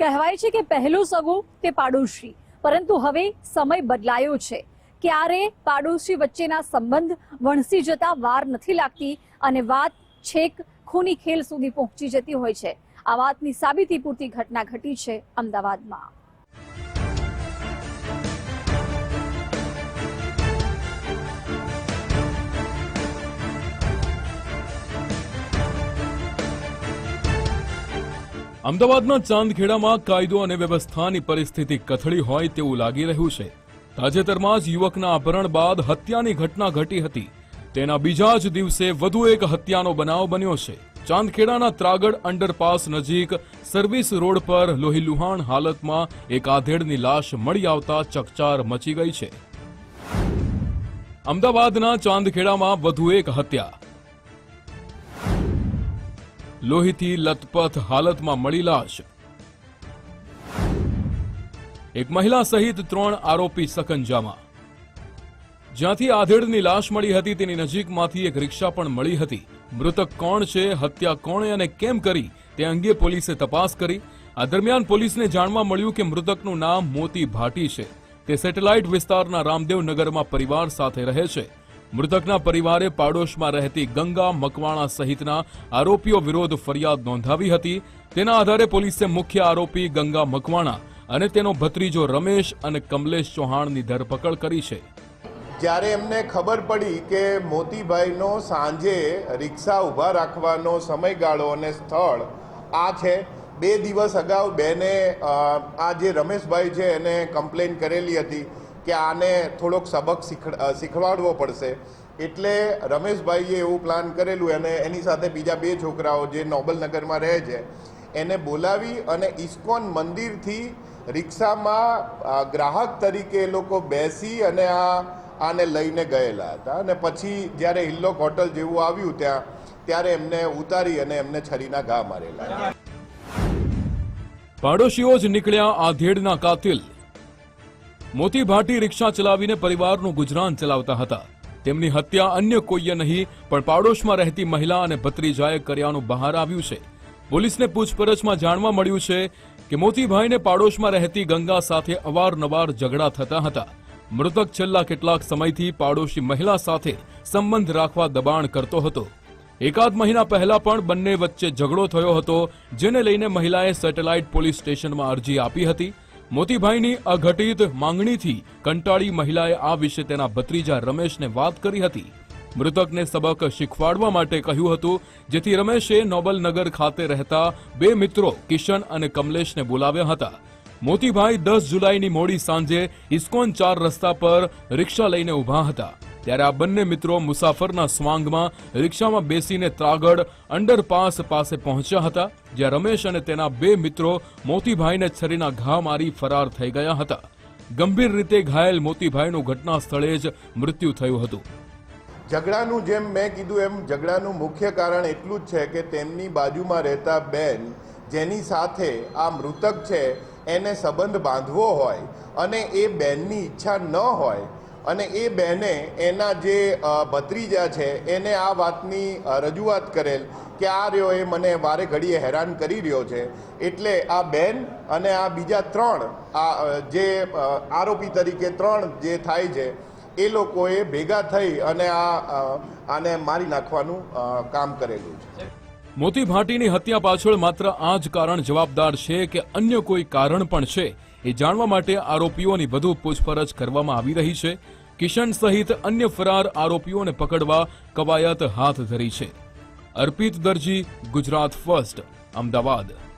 કહેવાય છે કે પહેલું સગું તે પાડોશી. પરંતુ હવે સમય બદલાયો છે. ક્યારે પાડોશી વચ્ચેના સંબંધ વણસી જતા વાર નથી લાગતી અને વાત છેક ખૂની ખેલ સુધી પહોંચી જતી હોય છે. આ વાતની સાબિતી પૂરતી ઘટના ઘટી છે અમદાવાદમાં. અમદાવાદના ચાંદખેડામાં કાયદો અને વ્યવસ્થાની પરિસ્થિતિ કથળી હોય તેવું લાગી રહ્યું છે. તાજેતરમાં જ યુવકના અપહરણ બાદ હત્યાની ઘટના ઘટી હતી. તેના બીજા જ દિવસે વધુ એક હત્યાનો બનાવ બન્યો છે. ચાંદખેડાના ત્રાગડ અંડરપાસ નજીક સર્વિસ રોડ પર લોહીલુહાણ હાલતમાં એક આધેડની લાશ મળી આવતા ચકચાર મચી ગઈ છે. અમદાવાદના ચાંદખેડામાં વધુ એક હત્યા. લોહીથી લથપથ હાલતમાં મળી લાશ. એક મહિલા સહિત ત્રણ આરોપી સકંજામાં. જ્યાંથી આધેડની લાશ મળી હતી, તેની નજીકમાંથી એક રિક્ષા પણ મળી હતી. મૃતક કોણ છે, હત્યા કોણે અને કેમ કરી, તે અંગે પોલીસે તપાસ કરી. આ દરમિયાન પોલીસને જાણવા મળ્યું કે મૃતકનું નામ મોતી ભાટી છે. તે સેટેલાઇટ વિસ્તારના રામદેવનગરમાં પરિવાર સાથે રહે છે. મૃતકના પરિવારે પાડોશમાં રહેતી ગંગા, મકવાણા સહિતના આરોપીઓ વિરોધ ફરિયાદ નોંધાવી હતી. તેના આધારે પોલીસે મુખ્ય આરોપી ગંગા, મકવાણા અને તેનો ભત્રીજો રમેશ અને કમલેશ ચૌહાણની ધરપકડ કરી છે. જ્યારે એમને ખબર પડી કે મોતીભાઈનો સાંજે રિક્ષા ઊભા રાખવાનો સમયગાળો અને સ્થળ આ છે, બે દિવસ અગાઉ બેને આ જે રમેશભાઈ છે એને કમ્પ્લેન કરેલી હતી. કે આને થોડોક સબક શીખવાડવો પડશે. એટલે રમેશભાઈએ એવું પ્લાન કરેલું અને એની સાથે બીજા બે છોકરાઓ જે નોબલનગરમાં રહે છે, એને બોલાવી અને ઇસ્કોન મંદિરથી રિક્ષામાં ગ્રાહક તરીકે એ લોકો બેસી અને આ, આને લઈને ગયેલા હતા. અને પછી જ્યારે હિલ્લોક હોટલ જેવું આવ્યું ત્યાં, ત્યારે એમને ઉતારી અને એમને છરીના ઘા મારેલા. પાડોશીઓ જ નીકળ્યા આધેડના કાતિલ. મોતી ભાટી રિક્ષા ચલાવીને પરિવારનું ગુજરાન ચલાવતા હતા. તેમની હત્યા અન્ય કોઈએ નહીં, પણ પાડોશમાં રહેતી મહિલા અને ભત્રીજાએ કર્યાનું બહાર આવ્યું છે. પોલીસને પૂછપરછમાં જાણવા મળ્યું છે કે મોતીભાઈને પાડોશમાં રહેતી ગંગા સાથે અવારનવાર ઝઘડા થતા હતા. મૃતક છેલ્લા કેટલાક સમયથી પાડોશી મહિલા સાથે સંબંધ રાખવા દબાણ કરતો હતો. એકાદ મહિના પહેલા પણ બંને વચ્ચે ઝઘડો થયો હતો, જેને લઈને મહિલાએ સેટેલાઇટ પોલીસ સ્ટેશનમાં અરજી આપી હતી. મોતીભાઈની અઘટિત માંગણીથી કંટાળી મહિલાએ આ વિશે તેના ભત્રીજા રમેશને વાત કરી હતી. મૃતકને સબક શીખવાડવા માટે કહ્યું હતું, જેથી રમેશે નોબલનગર ખાતે રહેતા બે મિત્રો કિશન અને કમલેશને બોલાવ્યા હતા. મોતીભાઈ દસ જુલાઈની મોડી સાંજે ઇસ્કોન ચાર રસ્તા પર રિક્ષા લઈને ઊભા હતા. ત્યારે આ બંને મિત્રો મુસાફરના સ્વાંગમાં રિક્ષામાં બેસીને ત્રાગડ અંડરપાસ પાસે પહોંચ્યા હતા, જ્યાં રમેશ અને તેના બે મિત્રો મોતીભાઈને છરીના ઘા મારી ફરાર થઈ ગયા હતા. ગંભીર રીતે ઘાયલ મોતીભાઈનું ઘટના સ્થળે જ મૃત્યુ થયું હતું. ઝઘડાનું જેમ મેં કીધું એમ ઝઘડાનું મુખ્ય કારણ એટલું જ છે કે તેમની બાજુમાં રહેતા બેન, જેની સાથે આ મૃતક છે, એને સંબંધ બાંધવો હોય અને એ બેનની ઈચ્છા ન હોય અને એ બહેને એના જે ભત્રીજા છે, એને આ વાતની રજૂઆત કરેલ કે આ રહ્યો એ મને વારે ઘડીએ હેરાન કરી રહ્યો છે. એટલે આ બેન અને આ બીજા ત્રણ, આ જે આરોપી તરીકે ત્રણ જે થાય છે, એ લોકોએ ભેગા થઈ અને આ આને મારી નાખવાનું કામ કરેલું છે. મોતી ભાટીની હત્યા પાછળ માત્ર આ જ કારણ જવાબદાર છે કે અન્ય કોઈ કારણ પણ છે, એ જાણવા માટે આરોપીઓની વધુ પૂછપરછ કરવામાં આવી રહી છે. કિશન સહિત અન્ય ફરાર આરોપીઓને પકડવા કવાયત હાથ ધરી છે. અર્પિત દરજી, ગુજરાત ફર્સ્ટ, અમદાવાદ.